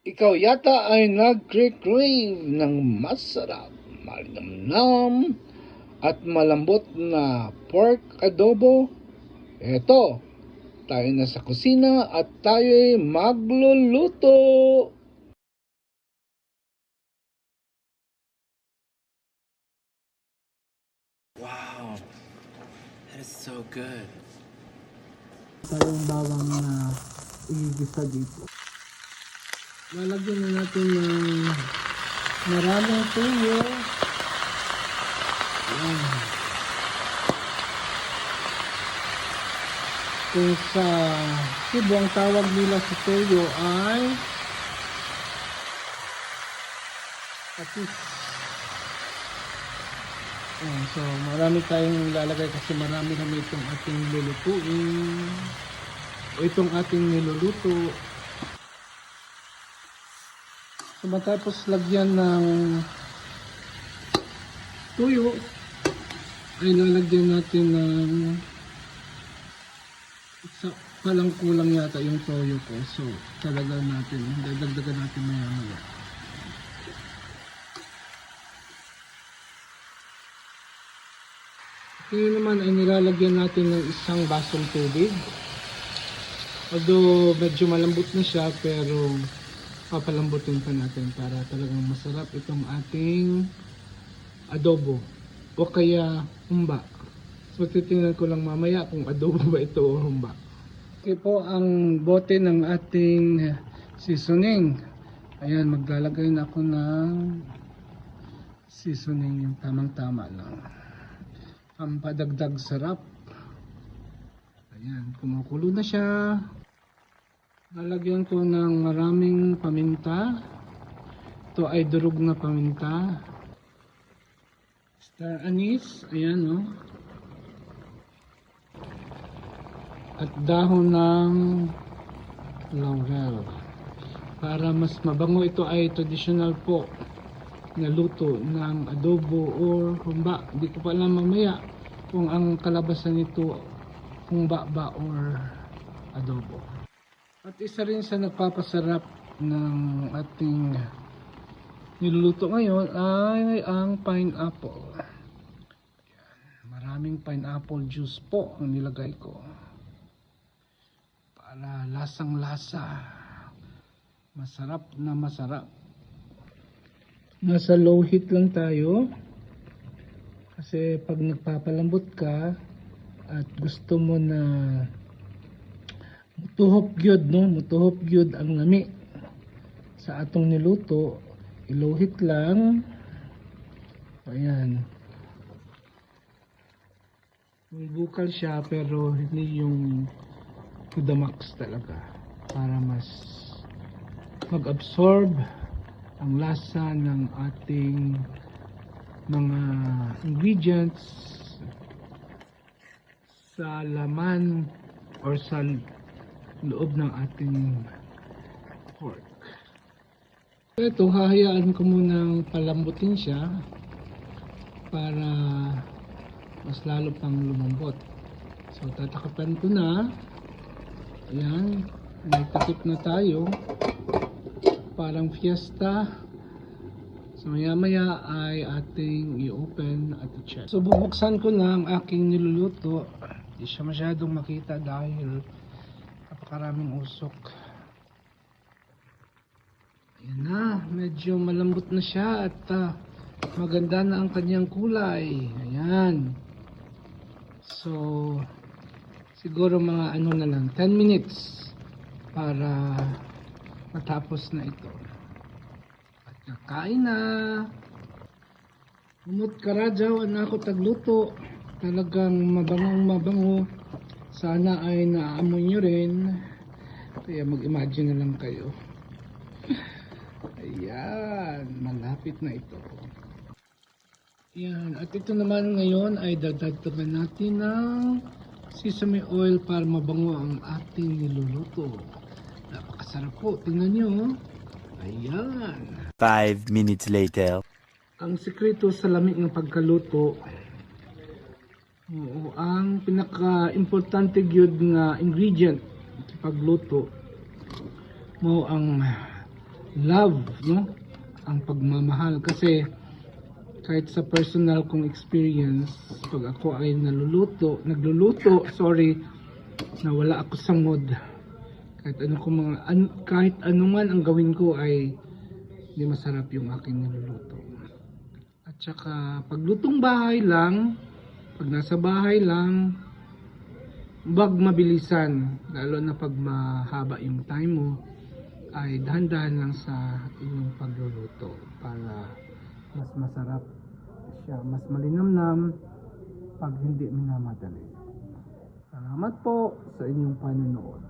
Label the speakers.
Speaker 1: Ikaw yata ay nagre-crave ng masarap, malinamnam, at malambot na pork adobo? Eto, tayo na sa kusina at tayo'y magluluto.
Speaker 2: Wow, that is so good.
Speaker 1: Tayong bawang na igisa dito. Lalagyan na natin ng maraming tuyo. Yan. Kung sa Cebu, ang tawag nila sa tuyo ay patis. Ayan, so marami tayong lalagay kasi marami kami itong ating lulutuin. O itong ating niluluto. So matapos lagyan ng tuyo, ay lalagyan natin ng isa palang kulang yata yung toyo ko. So talaga natin, dadagdagan natin maya maya. Ngayon naman ay nilalagyan natin ng isang basong tubig. Although medyo malambot na siya pero papalambutin pa natin para talagang masarap itong ating adobo o kaya humba. So titingnan ko lang mamaya kung adobo ba ito o humba. Okay po ang bote ng ating seasoning. Ayan, maglalagay na ako ng seasoning yung tamang-tama lang pampadagdag sarap. Ayan, kumukulo na siya. Lalagyan ko ng maraming paminta. Ito ay durog na paminta. Star anise, ayan o. At dahon ng laurel. Para mas mabango ito ay traditional po na luto ng adobo or humba. Hindi ko pa alam mamaya kung ang kalabasan nito humba ba or adobo. At isa rin sa nagpapasarap ng ating niluluto ngayon ay ang pineapple. Maraming pineapple juice po ang nilagay ko. Para lasang lasa. Masarap na masarap nasa low heat lang tayo kasi pag nagpapalambot ka at gusto mo na mutuhop gyud no? Mutuhop gyud ang lami sa atong niluto. I-low heat lang. Ayan. Bukal siya pero hindi yung to the max talaga. Para mas mag-absorb ang lasa ng ating mga ingredients sa laman or sa loob ng ating pork. Ito, hahayaan ko munang palambutin siya para mas lalo pang lumambot. So, tatakapan ko na. Ayan, may takip na tayo parang fiesta. So maya maya ay ating i-open at i-check. So bubuksan ko na ang aking niluluto. Hindi siya masyadong makita dahil napakaraming usok. Ayan na, medyo malambot na siya at ah, maganda na ang kanyang kulay. Ayan. So, siguro mga ano na lang, 10 minutes para matapos na ito. At nakain na. Umot karadyaw na ako tagluto. Talagang mabangong mabango. Sana ay naaamoy nyo rin. Kaya mag-imagine na lang kayo. Ayan, malapit na ito. Ayan, at ito naman ngayon ay dadagdagan natin ng sesame oil para mabango ang ating niluluto. Napakasarap po. Tingnan nyo. oh. Ayan.
Speaker 2: Five minutes later.
Speaker 1: Ang sekreto sa lamig ng pagkaluto, oo, ang pinaka-importante gyud nga ingredient sa pagluto mo ang love, no? Ang pagmamahal kasi kahit sa personal kong experience, pag ako ay naluluto, nagluluto, sorry, nawala ako sa mood. Kahit ano ko mga an- kahit ano man ang gawin ko ay hindi masarap yung aking niluluto. At saka paglutong bahay lang, pag nasa bahay lang, wag mabilisan, lalo na pag mahaba yung time mo, ay dahan-dahan lang sa inyong pagluluto para mas masarap siya, mas malinamnam pag hindi minamadali. Salamat po sa inyong panonood.